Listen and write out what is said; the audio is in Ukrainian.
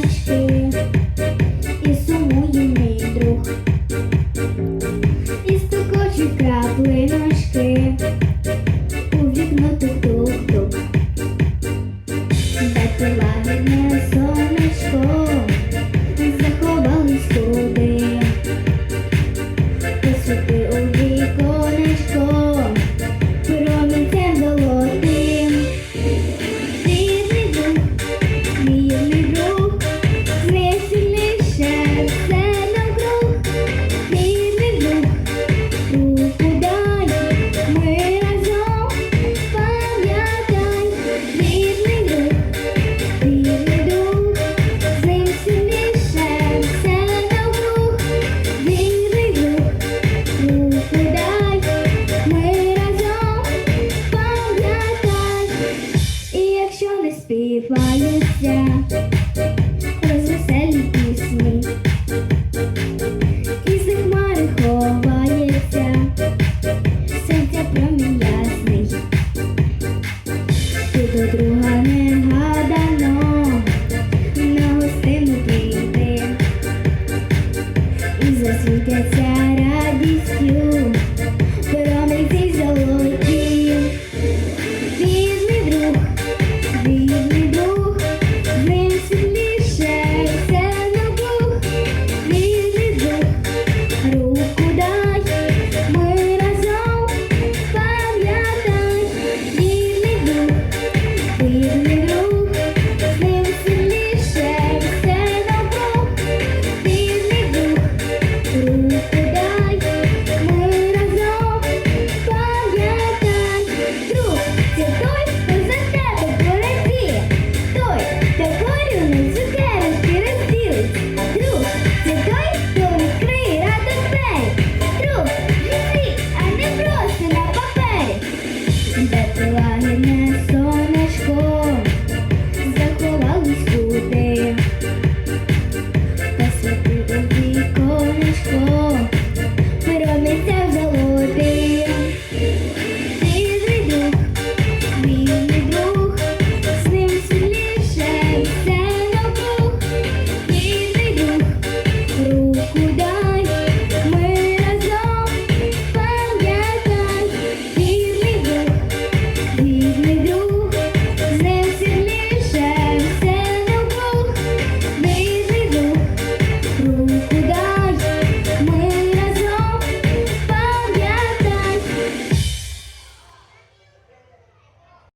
ночі, і сумує мій друг, і стукочуть краплиночки у вікно тук-тук-тук, де ти лагідне. світяться радістю, промінці золоті. Udah